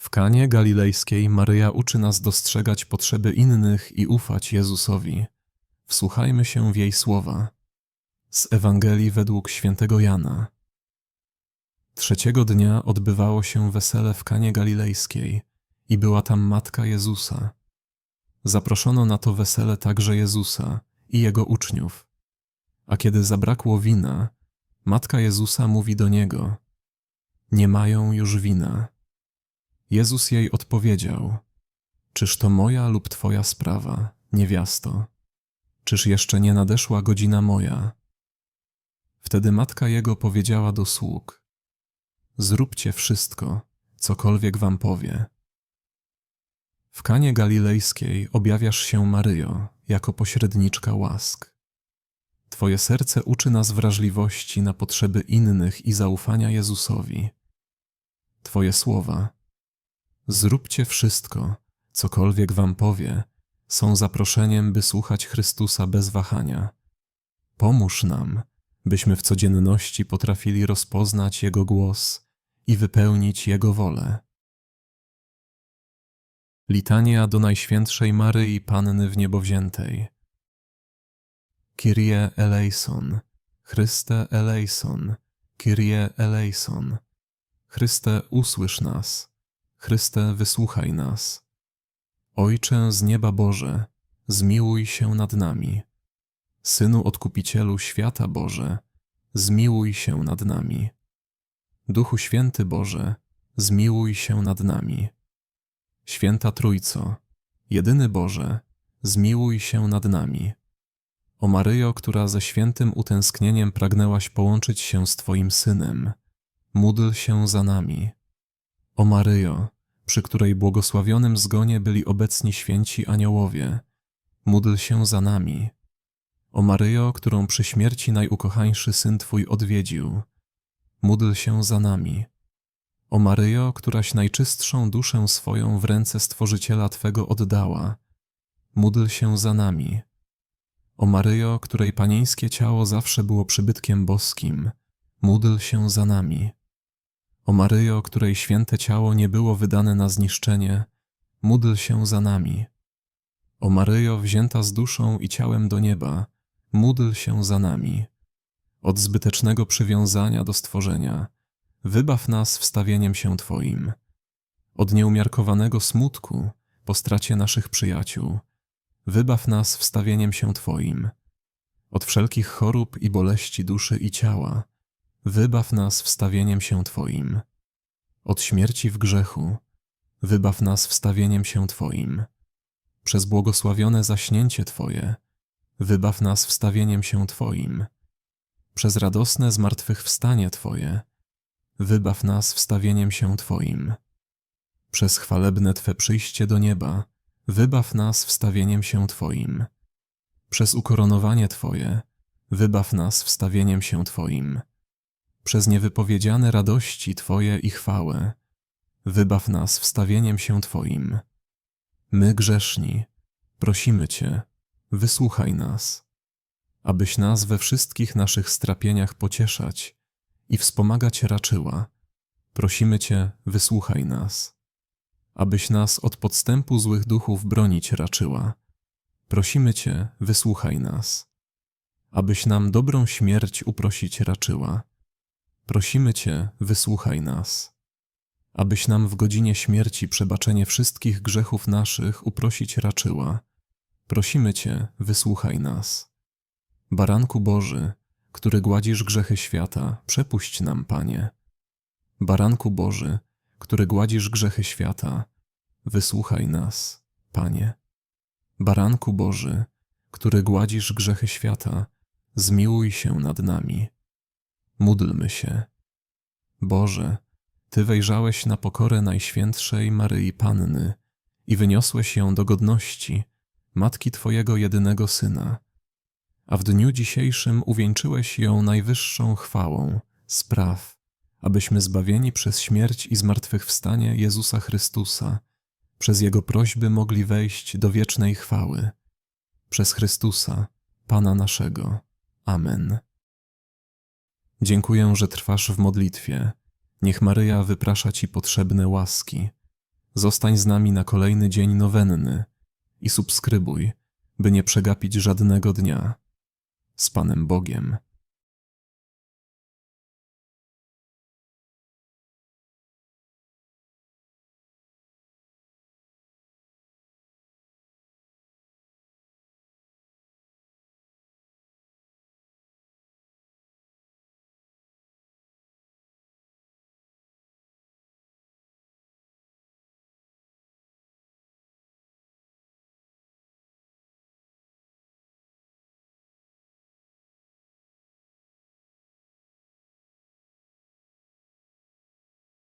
W Kanie Galilejskiej Maryja uczy nas dostrzegać potrzeby innych i ufać Jezusowi. Wsłuchajmy się w jej słowa. Z Ewangelii według świętego Jana. Trzeciego dnia odbywało się wesele w Kanie Galilejskiej i była tam matka Jezusa. Zaproszono na to wesele także Jezusa i jego uczniów. A kiedy zabrakło wina, matka Jezusa mówi do niego: Nie mają już wina. Jezus jej odpowiedział: Czyż to moja lub twoja sprawa, niewiasto? Czyż jeszcze nie nadeszła godzina moja? Wtedy matka jego powiedziała do sług: Zróbcie wszystko, cokolwiek wam powie. W Kanie Galilejskiej objawiasz się Maryjo jako pośredniczka łask. Twoje serce uczy nas wrażliwości na potrzeby innych i zaufania Jezusowi. Twoje słowa Zróbcie wszystko, cokolwiek wam powie, są zaproszeniem, by słuchać Chrystusa bez wahania. Pomóż nam, byśmy w codzienności potrafili rozpoznać Jego głos i wypełnić Jego wolę. Litania do Najświętszej Maryi Panny w Niebowziętej. Kyrie eleison, Chryste eleison, Kyrie eleison. Chryste, usłysz nas. Chryste, wysłuchaj nas. Ojcze z nieba Boże, zmiłuj się nad nami. Synu Odkupicielu świata Boże, zmiłuj się nad nami. Duchu Święty Boże, zmiłuj się nad nami. Święta Trójco, jedyny Boże, zmiłuj się nad nami. O Maryjo, która ze świętym utęsknieniem pragnęłaś połączyć się z Twoim Synem, módl się za nami. O Maryjo, przy której błogosławionym zgonie byli obecni święci aniołowie, módl się za nami. O Maryjo, którą przy śmierci najukochańszy Syn Twój odwiedził, módl się za nami. O Maryjo, któraś najczystszą duszę swoją w ręce Stworzyciela Twego oddała, módl się za nami. O Maryjo, której panieńskie ciało zawsze było przybytkiem boskim, módl się za nami. O Maryjo, której święte ciało nie było wydane na zniszczenie, módl się za nami. O Maryjo, wzięta z duszą i ciałem do nieba, módl się za nami. Od zbytecznego przywiązania do stworzenia, wybaw nas wstawieniem się Twoim. Od nieumiarkowanego smutku po stracie naszych przyjaciół, wybaw nas wstawieniem się Twoim. Od wszelkich chorób i boleści duszy i ciała, wybaw nas wstawieniem się Twoim. Od śmierci w grzechu, wybaw nas wstawieniem się Twoim. Przez błogosławione zaśnięcie Twoje, wybaw nas wstawieniem się Twoim. Przez radosne zmartwychwstanie Twoje, wybaw nas wstawieniem się Twoim. Przez chwalebne Twe przyjście do nieba, wybaw nas wstawieniem się Twoim. Przez ukoronowanie Twoje, wybaw nas wstawieniem się Twoim przez niewypowiedziane radości Twoje i chwałę. Wybaw nas wstawieniem się Twoim. My grzeszni, prosimy Cię, wysłuchaj nas, abyś nas we wszystkich naszych strapieniach pocieszać i wspomagać raczyła. Prosimy Cię, wysłuchaj nas, abyś nas od podstępu złych duchów bronić raczyła. Prosimy Cię, wysłuchaj nas, abyś nam dobrą śmierć uprosić raczyła Prosimy Cię, wysłuchaj nas, abyś nam w godzinie śmierci przebaczenie wszystkich grzechów naszych uprosić raczyła. Prosimy Cię, wysłuchaj nas. Baranku Boży, który gładzisz grzechy świata, przepuść nam, Panie. Baranku Boży, który gładzisz grzechy świata, wysłuchaj nas, Panie. Baranku Boży, który gładzisz grzechy świata, zmiłuj się nad nami. Módlmy się. Boże, Ty wejrzałeś na pokorę Najświętszej Maryi Panny i wyniosłeś ją do godności, Matki Twojego jedynego Syna, a w dniu dzisiejszym uwieńczyłeś ją najwyższą chwałą, spraw, abyśmy zbawieni przez śmierć i zmartwychwstanie Jezusa Chrystusa, przez Jego prośby mogli wejść do wiecznej chwały. Przez Chrystusa, Pana naszego. Amen. Dziękuję, że trwasz w modlitwie. Niech Maryja wyprasza Ci potrzebne łaski. Zostań z nami na kolejny dzień nowenny i subskrybuj, by nie przegapić żadnego dnia. Z Panem Bogiem.